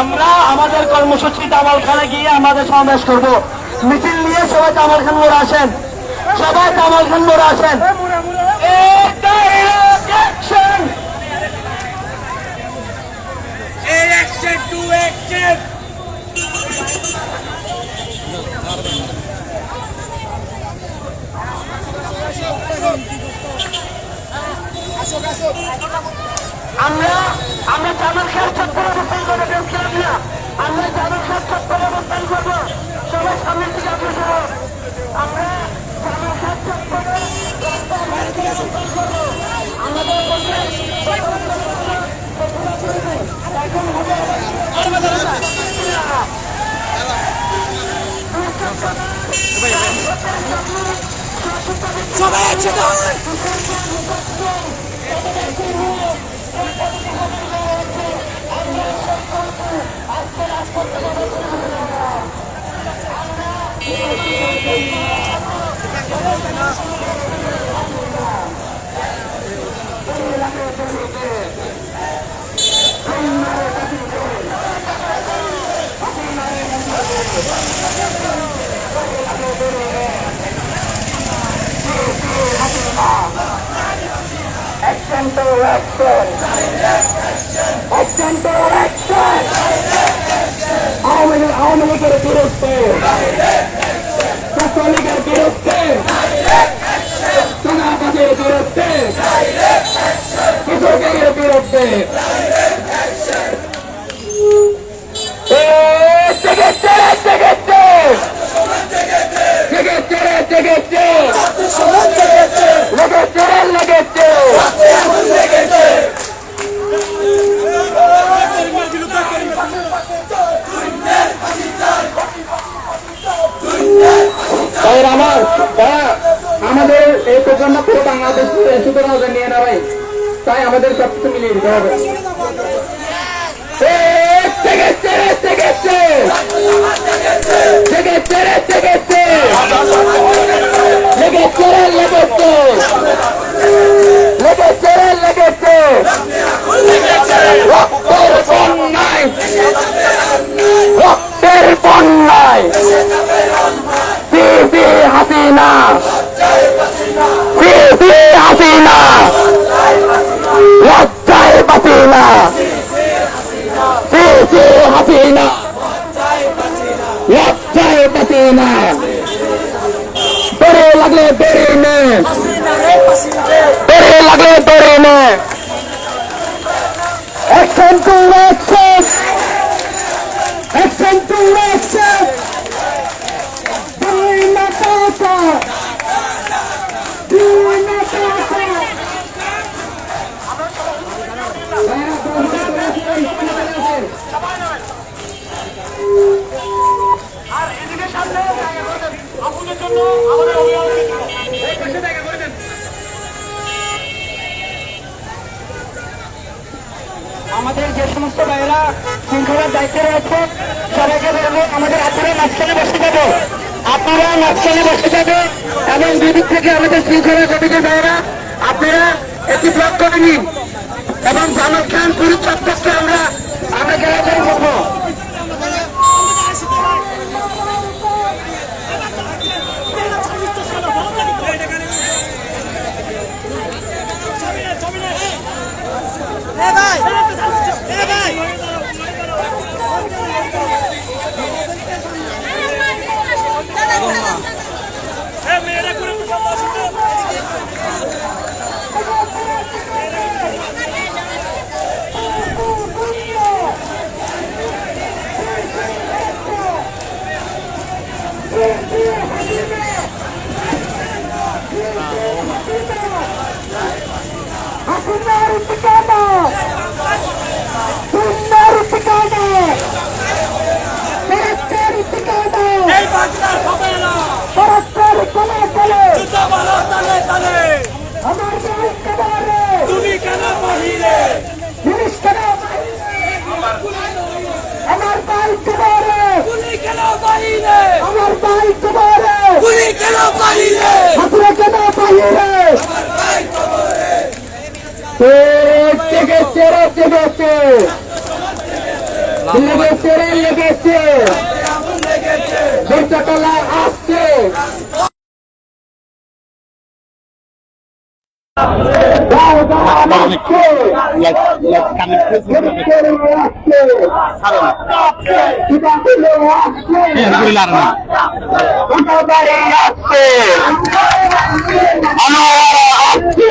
আমরা আমাদের কর্মসূচি দামালখানে গিয়ে আমাদের সমাবেশ করব। মিছিল নিয়ে সবাই দামালখান মোড়ে আসেন। সবাই দামালখান মোড়ে আসেন to action! আমরা আমরা জামাল খান চত্বরে অবস্থান করব, কেউ খেলাম না। আমরা জামাল খান চত্বরে অবস্থান করব। সবাই সামনের দিকে অগ্রসর আমরা সবাই একসাথে Action to action! Action to action! Awami League Awami লীগের হবে আমাদের যে সমস্ত ভাইয়েরা শৃঙ্খলার দায়িত্বে রয়েছে, সবাইকে বলব আমাদের আপনারা মাঝখানে বসে যাবে। আপনারা মাঝখানে বসে যাবে এবং দুদিক থেকে আমাদের শৃঙ্খলা কমিটির ভাইয়েরা, আপনারা একটি ব্লক করে নিন। এবং জামাল খান পুরী চত্বরকে আমরা আমরা গেরাজারি করব Paraskaru Kala Kala! জুতা মারো তালে তালে আমার ভাই কাবারে! তুমি কেন বাহিরে পুলিশ কেন আমার ভাই কাবারে! তুমি কেন বাহিরে আমার ভাই কাবারে! তুমি কেন বাহিরে হাতুরা কেন বাইরে? লেগেছে রে লেগেছে। লেগেছে রে লেগেছে দুর্গাতলা আসছে। আসছে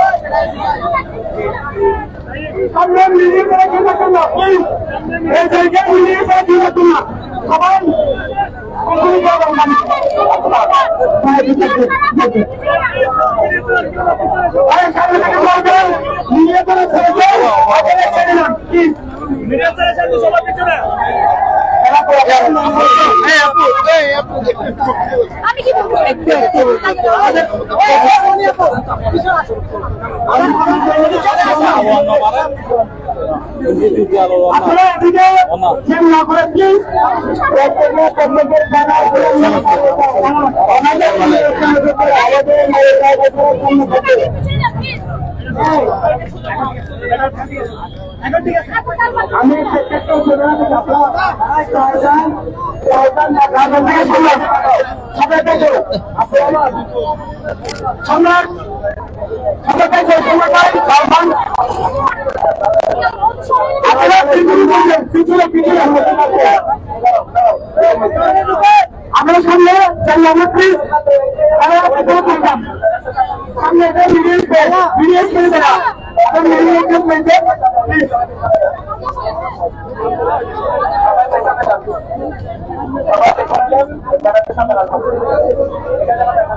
আমরা মিলিয়ে করে এই জায়গায় মিলিয়ে সবাই করে আমি কি বলব পিছনে আমরা সামনে চাই আমরা প্লিজ পিছনে থাকতাম সামনে একটা ভিডিও ভিডিও করে দেওয়া প্লিজ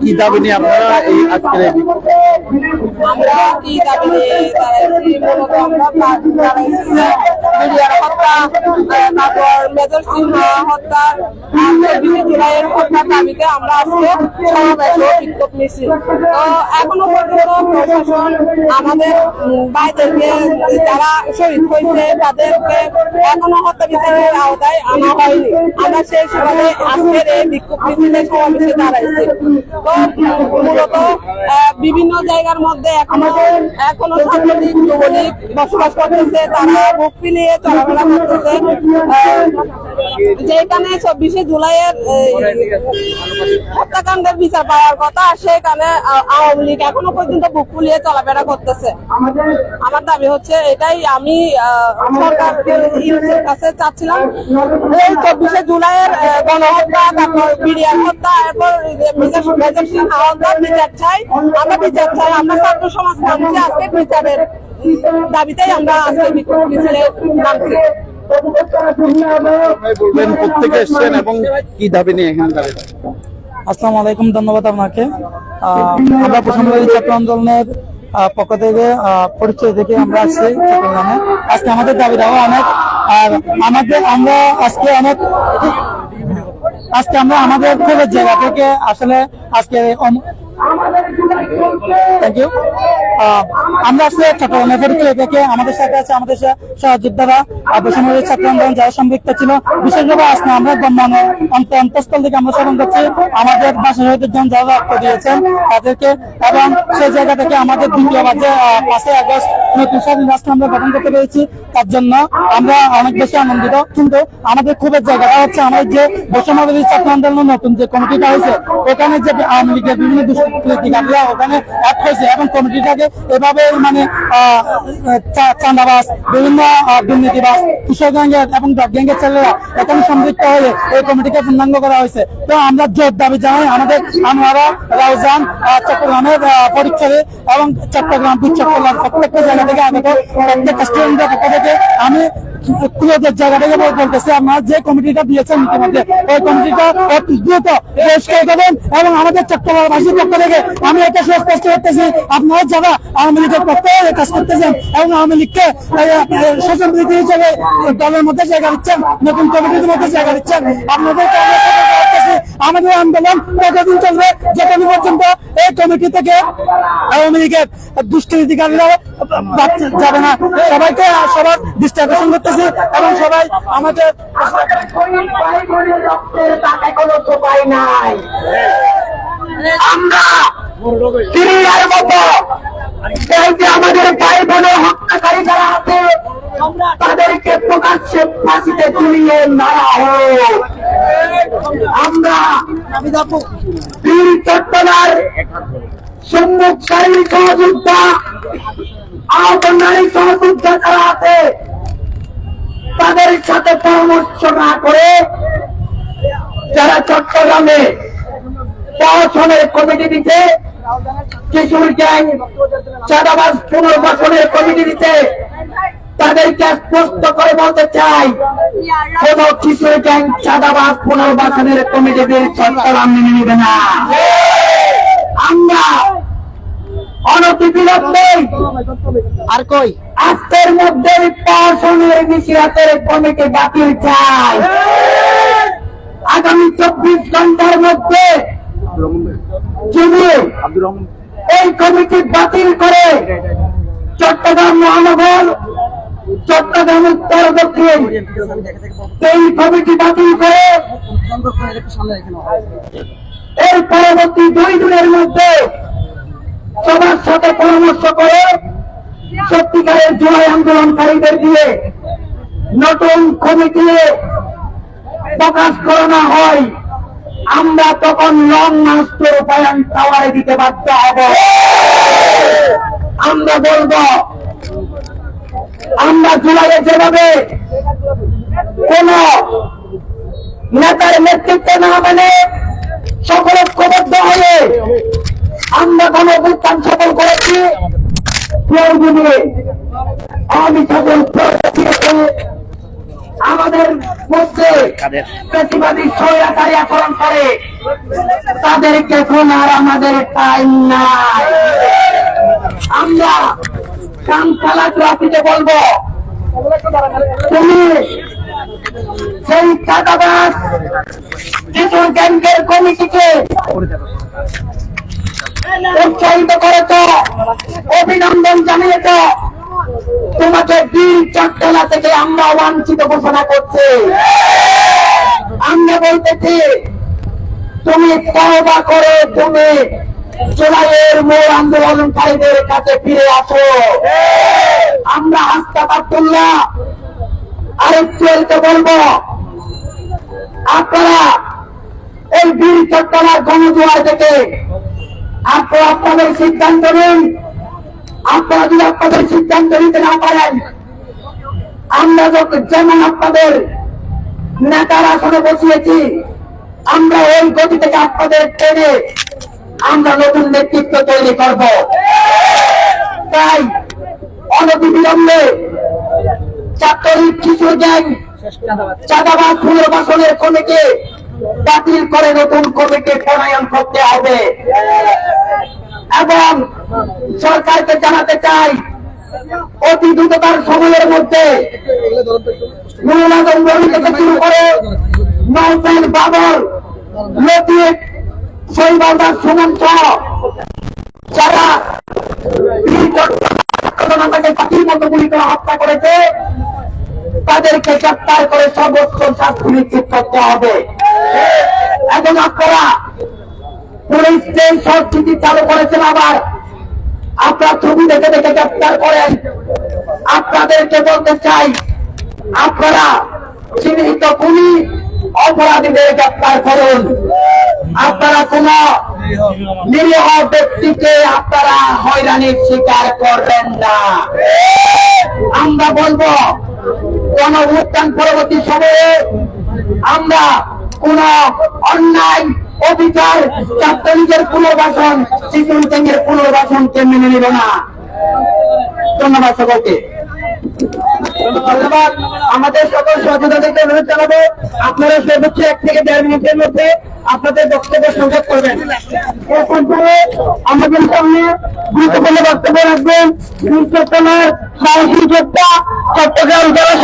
কি দাবি নিয়ে আপনারা এই আজকের? আমরা কি দাবি নিয়ে আমরা মিডিয়ার হত্যা তারপর মেজর সিংহ জুলাইয়ের হত্যার দাবিতে আমরা আজকে সমাবেশ ও বিক্ষোভ মিছিল তো এখনও পর্যন্ত প্রশাসন আমাদের যারা শহীদ হয়েছে, তাদেরকে এখনও হত্যা বিচারের আওতায় আনা হয়নি। আমরা সেই আজকের এই বিক্ষোভ মিছিলে সমাবেশে দাঁড়াইছি। তো, মূলত বিভিন্ন জায়গার মধ্যে এখনও এখনও ছাত্রলীগ যুবলীগ বসবাস করতেছে, তারা বুক ফিলিয়ে চলাফেরা করতেছে। যেখানে চব্বিশে জুলাইয়ের হত্যাকাণ্ডের বিচার পাওয়ার কথা, সেখানে আওয়ামী লীগ এখনও পর্যন্ত বুক ফুলিয়ে চলাফেরা করতেছে। আমার দাবি হচ্ছে এটাই আমি সরকার কাছে চাচ্ছিলাম। এই চব্বিশে জুলাইয়ের গণহত্যা, তারপর বিডিআর হত্যা, এরপর হত্যার বিচার চাই। আমরা বিচার চাই, আমরা ছাত্র সমাজ নামছি আজকে বিচারের দাবিতেই আমরা আজকে বিক্ষোভ মিছিলে নামছি আলাইকুম, ধন্যবাদ আপনাকে। আমরা প্রথমবারই ছাত্র আন্দোলনের পক্ষ থেকে পরিচয় থেকে আমরা আসছি চট্টগ্রামে আজকে আমাদের দাবি দেওয়া অনেক, আর আমাদের, আমরা আজকে অনেক, আজকে আমরা আমাদের জায়গা থেকে আসলে আজকে থ্যাংক ইউ আমরা আসলে চট্টগ্রামের পরীক্ষা থেকে আমাদের সাথে আছে আমাদের সহ- সহযোদ্ধারা অবসরের ছাত্র আন্দোলন যারা সম্পৃক্ত ছিল। বিশেষভাবে আজকে আমরা গণ্যমান্য অন্ত অন্তঃস্থল থেকে আমরা স্মরণ করছি, আমাদের বাসা শহীদের জন যারা রক্ত দিয়েছেন তাদেরকে এবং সেই জায়গা থেকে আমাদের দ্বিতীয় বাজে পাঁচই আগস্ট নতুন স্বাধীন রাষ্ট্র আমরা গঠন করতে পেরেছি। তার জন্য আমরা অনেক বেশি আনন্দিত। কিন্তু আমাদের খুবের জায়গাটা হচ্ছে আমাদের যে বৈষম্যবাদী ছাত্র আন্দোলন নতুন যে কমিটিটা হয়েছে ওখানে যে আওয়ামী লীগের বিভিন্ন দুষ্কৃতিকারীরা ওখানে অ্যাড হয়েছে এবং কমিটিটাকে এভাবে মানে চান্দাবাস বিভিন্ন দুর্নীতিবাস কিশোরগঞ্জের এবং ড্রাগ ছেলেরা এখন সম্পৃক্ত হয়ে এই কমিটিকে পূর্ণাঙ্গ করা হয়েছে। তো আমরা জোর দাবি জানাই আমাদের আনোয়ারা, রাউজান চট্টগ্রামের পরিচ্ছদে এবং চট্টগ্রাম চট্টগ্রাম প্রত্যেকটা জায়গা থেকে আগত প্রত্যেকটা স্টুডেন্টের পক্ষ থেকে আমি ক্লোজের জায়গা থেকে বল- যে কমিটিটা দিয়েছেন ইতিমধ্যে দ্রুত পরিষ্কার করবেন এবং আমাদের চট্টগ্রামবাসীর পক্ষ আমি এটা সুস্পষ্ট করতেছি আপনারা যারা আওয়ামী লীগের পক্ষে কাজ করতেছেন এবং আওয়ামী লীগকে মধ্যে জায়গা দিচ্ছেন, নতুন কমিটির মধ্যে জায়গা দিচ্ছেন করতেছি আমাদের আন্দোলন কতদিন চলবে যতদিন পর্যন্ত এই কমিটি থেকে আওয়ামী লীগের দুষ্কৃতিকারীরা যাবে না। সবাইকে সবার দৃষ্টি আকর্ষণ করতেছি এবং সবাই আমাদের আমরা আমাদের ভাই বোনের হত্যাকারী যারা আছে তাদেরকে প্রকাশ্যে ফাঁসিতে হোক। আমরা বীর সম্মুখ সারির সহযোদ্ধা, আহত নারী সহযোদ্ধা যারা আছে, তাদের সাথে পরামর্শ না করে যারা চট্টগ্রামে পড়াশোনার কমিটি দিতে, কিশোর গ্যাং চাঁদাবাজ পুনর্বাসনের কমিটি দিতে তাদেরকে স্পষ্ট করে বলতে চাই কোন কিশোর গ্যাং চাঁদাবাজ পুনর্বাসনের কমিটিদের চট্টগ্রাম মেনে নেবে না। আমরা আর কই? আজকের মধ্যে নিশিরাতের কমিটি বাতিল চাই। আগামী চব্বিশ ঘণ্টার মধ্যে এই কমিটি বাতিল করে চট্টগ্রাম মহানগর চট্টগ্রাম উত্তর দক্ষিণ এই কমিটি বাতিল করে এর পরবর্তী দুই দিনের মধ্যে সবার সাথে পরামর্শ করে সত্যিকারের আন্দোলনকারীদের দিয়ে নতুন কমিটি প্রকাশ করানো হয়। আমরা তখন লং মাস্ট রূপায়ণ টাওয়ারে দিতে বাধ্য হব। আমরা বলব আমরা জুলাইয়ে যেভাবে কোন নেতার নেতৃত্ব না মেনে সকল ঐক্যবদ্ধ হয়ে আমরা কোন অভ্যুত্থান সফল করেছি আমি সকল আমাদের মধ্যে প্রতিবাদী স্বৈরাচারী আচরণ করে, তাদেরকে এখন আর আমাদের টাইম নাই। আমরা কাম খেলা ট্রফিতে বলব। তুমি সেই চাঁদাবাস কিশোর কমিটিকে উৎসাহিত করেছ, অভিনন্দন জানিয়েছ। তোমাকে বীর চট্টলা থেকে আমরা অবাঞ্ছিত ঘোষণা করছি। আমরা বলতেছি, তুমি তওবা করে, তুমি জুলাইয়ের মূল আন্দোলনকারীদের কাছে ফিরে আসো। আমরা হাসপাতাল্লাহ আরেকটু বলব, আপনারা এই বীর চট্টলার গণজোয়ার থেকে আপনারা আপনাদের সিদ্ধান্ত নিন। আপনারা যদি আপনাদের সিদ্ধান্ত নিতে না পারেন, আমরা যেমন আপনাদের নেতার আসনে বসিয়েছি, আমরা ওই গতি থেকে আপনাদের টেনে আমরা নতুন নেতৃত্ব তৈরি করব। তাই অনতি বিলম্বে ছাত্রলীগ কিশোর গ্যাং চাঁদাবাদ পুনর্বাসনের কমিটি বাতিল করে নতুন কমিটি প্রণয়ন করতে হবে। এবং সরকারকে জানাতে চাই, অতি দ্রুততার সময়ের মধ্যে নুরুল আজম থেকে শুরু করে নৌসেন বাবর সেই বারবার সুমন্ত যারা তাকে মতো গুলি করে হত্যা করেছে, তাদেরকে করে সর্বোচ্চ করতে হবে। এখন আপনারা সংস্কৃতি চালু করেছেন আবার আপনার ছবি দেখে দেখে করেন। আপনাদেরকে বলতে চাই, আপনারা চিহ্নিত পুলিশ অপরাধীদের গ্রেপ্তার করুন। আপনারা কোন নিরীহ ব্যক্তিকে আপনারা হয়রানির শিকার করবেন না। আমরা বলব, কোন উত্থান পরবর্তী সময়ে আমরা কোন অন্যায় অবিচার ছাত্রলীগের পুনর্বাসন শিশু মিটিংয়ের পুনর্বাসনকে মেনে নিব না। ধন্যবাদ সকলকে আমাদের সকল সচেতনতাকে অনুরোধ জানাব। আপনারা সর্বোচ্চ এক থেকে দেড় মিনিটের মধ্যে আপনাদের বক্তব্য সংযোগ করবেন। এর পরে আমাদের সামনে গুরুত্বপূর্ণ বক্তব্য রাখবেন যোদ্ধা চট্টগ্রাম জেলা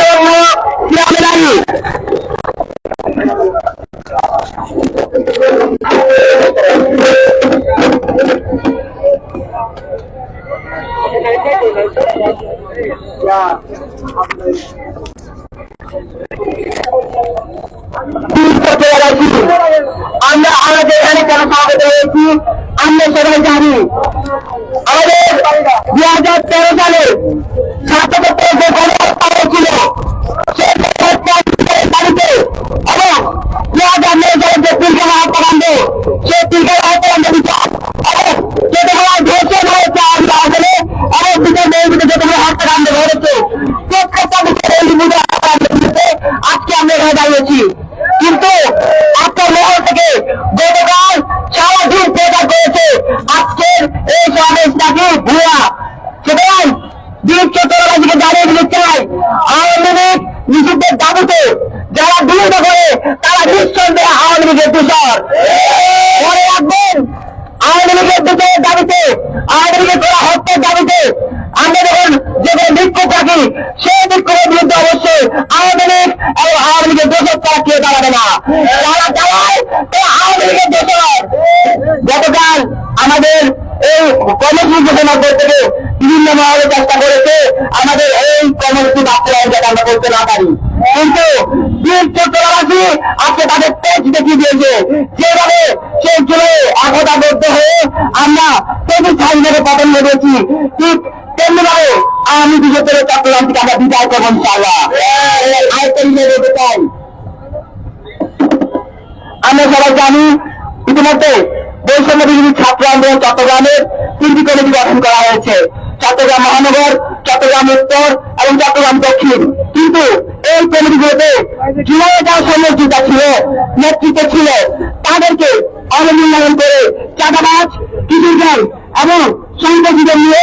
আমরা আমাদের এখানে কেন স্বাগত হয়েছি আমরা সবাই জানি। আমাদের দু হাজার তেরো সালে ছাত্রদের যে গণহত্যা হয়েছিল সেই গণহত্যার বাড়িতে এবং দু হাজার নয় সালে যে পিলখানা হত্যাকাণ্ড সেই পিলখানা হত্যাকাণ্ড বিচার এবং যতগুলো ধর্ষণ হয়েছে আমরা আসলে এবং বিচার নির্মিত যতগুলো হত্যাকাণ্ড ঘটেছে প্রত্যেকটা বিচার এই বিচার হত্যাকাণ্ডের বিরুদ্ধে আজকে আমরা এখানে দাঁড়িয়েছি কিন্তু আপনার মহল থেকে গতকাল সারাদিন প্রচার করেছে আজকের এই সমাবেশ নাকি ভুয়া সুতরাং বীর চট্টোপাধ্যায়কে দাঁড়িয়ে দিতে চাই আওয়ামী লীগ নিষিদ্ধের দাবিতে যারা বিরোধ করে তারা নিঃসন্দেহে আওয়ামী লীগের দূষর মনে রাখবেন আওয়ামী লীগের দূষণের দাবিতে আওয়ামী লীগের করা হত্যার দাবিতে আমরা যখন যেখানে বিক্ষোভ থাকি সেই বিক্ষোভের বিরুদ্ধে অবশ্যই আওয়ামী লীগ এবং আওয়ামী লীগের দোষক তারা কেউ দাঁড়াবে না যারা চালায় তারা আওয়ামী লীগের দোষক গতকাল আমাদের এই কর্মসূচি ঘোষণা করতে গিয়ে বিভিন্ন মহলে চেষ্টা করেছে আমাদের এই কর্মসূচি বাস্তবায়ন যাতে আমরা করতে না পারি কিন্তু বীর চট্টগ্রামবাসী আজকে তাদের তেজ দেখিয়ে দিয়েছে যেভাবে সেই চলে একতাবদ্ধ হয়ে আমরা প্রতি স্বাধীনভাবে পতন ঠিক তেমনি ভাবে আমি বিশেষের চট্টগ্রাম থেকে আমরা বিদায় করব, ইনশাআল্লাহ। আরেকটা নিয়ে চাই আমরা সবাই জানি, ইতিমধ্যে বৈষম্য বিরোধী ছাত্র আন্দোলন চট্টগ্রামের তিনটি কমিটি গঠন করা হয়েছে। চট্টগ্রাম মহানগর, চট্টগ্রাম উত্তর এবং চট্টগ্রাম দক্ষিণ। কিন্তু এই কমিটিগুলোতে কীভাবে যারা সমর্থিতা ছিল, নেতৃত্বে ছিল, তাদেরকে অবমূল্যায়ন করে চাঁদাবাজ, কিশোরগঞ্জ এবং সন্ত্রাসীদের নিয়ে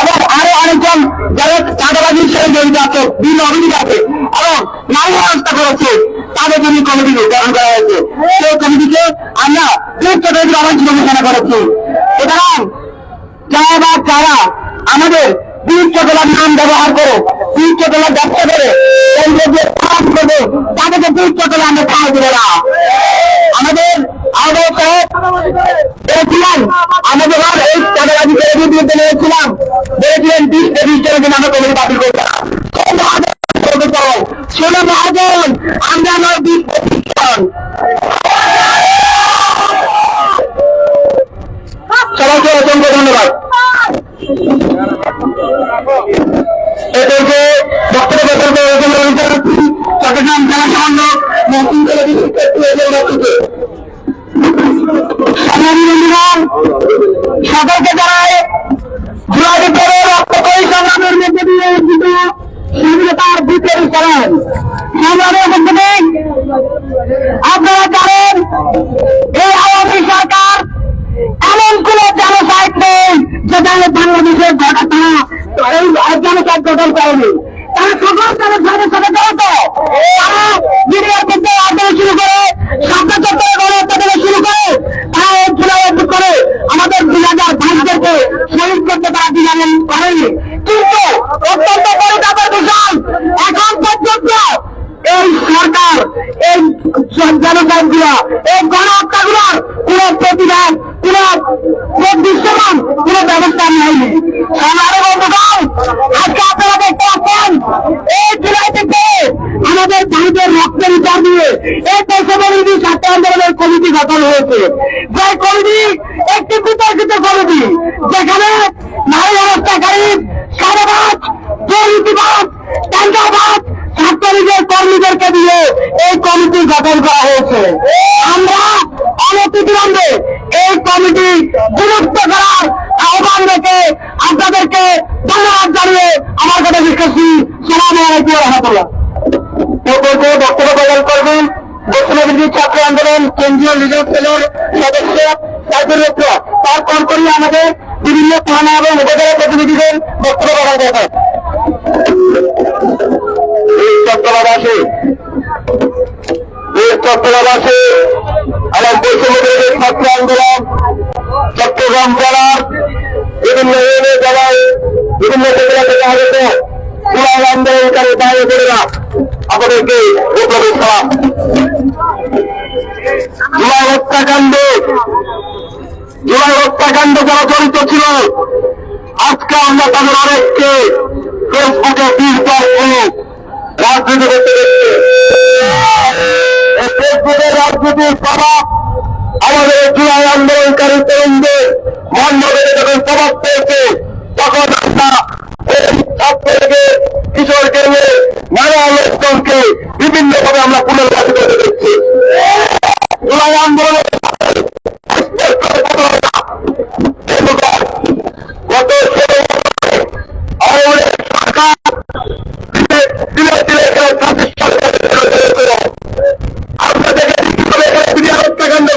এবং আরও অনেকজন যারা চাঁদাবাজির সাথে জড়িত আছে, বিভিন্ন অভিযোগ আছে এবং নারী হত্যা করেছে, তাদের জন্য কমিটি গঠন করা হয়েছে। সেই কমিটিকে আমরা গুরুত্ব দিয়ে অবাঞ্ছিত ঘোষণা করেছি। সুতরাং যারা বা যারা আমাদের বীর চটলার নাম ব্যবহার করে বীর চটলার ব্যবসা করে এই যে করবে, তাদেরকে বীর আমরা খাই দেবো না আমাদের আমাদের সাহেব আমরা যখন এই চাঁদাবাজি করে বিরুদ্ধে নিয়েছিলাম বলেছিলেন, বিশ বিশ জনের আমরা কমিটি বাতিল করব শোনো মহাজন আমরা আমার বিশ প্রতিষ্ঠান সবাইকে অসংখ্য ধন্যবাদ। এদেরকে বক্তব্য চট্টগ্রাম জেলা সামান্য মহসিন জেলা বন্ধুগণ সকলকে সংগ্রামের মধ্যে দিয়ে অর্জিত স্বাধীনতার বিপ্লবী করেন। সংগ্রামের আপনারা জানেন, এই আওয়ামী সরকার এমন কোন জনসাইট নেই যেখানে বাংলাদেশের ঘটনা, এই জনসাইট গঠন করেনি তারা সকল জনসাইটের সাথে জড়িত তারা মিডিয়ার মধ্যে আন্দোলন শুরু করে শব্দ চত্বরে গণহত্যা থেকে শুরু করে তারা এই জুলাই করে আমাদের দুই হাজার ভাইদেরকে শহীদ করতে তারা দিলাম করেনি কিন্তু অত্যন্ত পরিতাপের বিষয় এখন পর্যন্ত এই সরকার এই জনগণগুলা এই গণহত্যা গুলার কোন প্রতিবাদ কোন দৃশ্যমান কোন ব্যবস্থা নেয়নি সমারোহ বন্ধুগণ আজকে আপনারা দেখতে পাচ্ছেন এই জুলাই থেকে আমাদের ভাইদের রক্তের বিচার দিয়ে এই দেশবিরোধী ছাত্র আন্দোলনের কমিটি গঠন হয়েছে। যে কমিটি একটি বিতর্কিত কমিটি যেখানে নারী অবস্থাকারী সারাবাদ দুর্নীতিবাদ টাঙ্গাবাদ ছাত্রলীগের কর্মীদেরকে দিয়ে এই কমিটি গঠন করা হয়েছে। আমরা অনতিবিলম্বে এই কমিটি বিলুপ্ত করার আহ্বান রেখে আপনাদেরকে ধন্যবাদ জানিয়ে আমার কথা বিশ্বাসী সালাম আলাইকুম রহমতুল্লাহ। বক্তব্য করবেন ছাত্র আন্দোলন, কেন্দ্রীয় লিডার সেলের সদস্য সাইদুর রত্ন তারপর করি আমাদের বিভিন্ন থানা এবং উপজেলা প্রতিনিধিদের বক্তব্য করবেন এই চট্টগ্রামবাসী চট্টগ্রামবাসী আমার বৈষম্যবিরোধী ছাত্র আন্দোলন, চট্টগ্রাম জেলার বিভিন্ন জেলায় বিভিন্ন জেলা থেকে আগত আন্দোলনকারী বাইরে বোনেরা আমাদেরকে সালাম জুলাই হত্যাকাণ্ড। জুলাই হত্যাকাণ্ড যারা জড়িত ছিল, আজকে আমরা তাদের অনেককে ফেসবুকে বিষ রাজনীতি করতে দেখছি ফেসবুকের রাজনীতির প্রভাব আমাদের জুলাই আন্দোলনকারী তরুণদের মন যখন প্রভাব পেয়েছে, তখন আমরা কিশোরকে নিয়ে নানা লোকজনকে বিভিন্নভাবে আমরা পুনর্বাসিত করতে দেখছি জুলাই আন্দোলনের গত ষোলো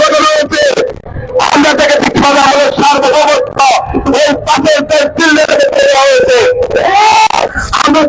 বছরে আমাদের সার্বভৌমত্ব এই পাশের দিল্লি দেওয়া হয়েছে। আমরা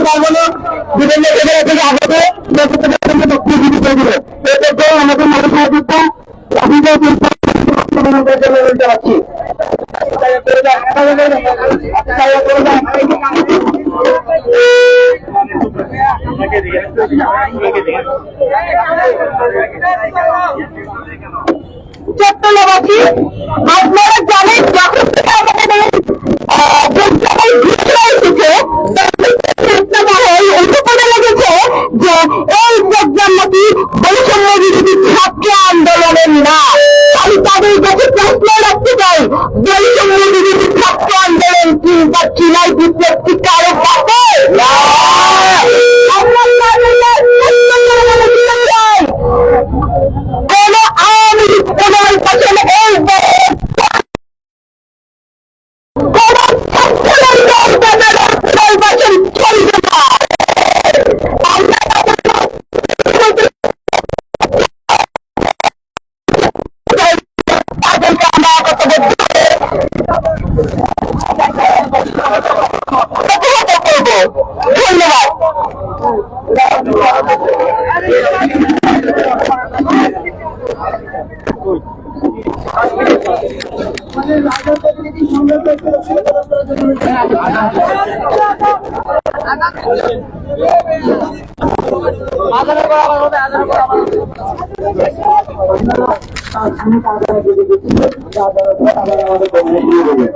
দিতে পারব না। বিভিন্ন জায়গায় থেকে আগত এতে আমাদের মানুষ নেতৃত্ব অভিযোগ আপনারা জানেন যখন থেকে আমাদের আহ, যোগদানের ঘোষণা এসেছে উপরে লেগেছে যে এই প্রোগ্রামটি বৈষম্য বিরোধী ছাত্র আন্দোলনের না আমি তাদের কাছে প্রশ্ন রাখতে চাই বৈষম্য বিরোধী ছাত্র আন্দোলন কি বা চিনাই বিপ্লব কি কারও পাবে আমরা তাদের প্রতিহত করব ধন্যবাদ ভাই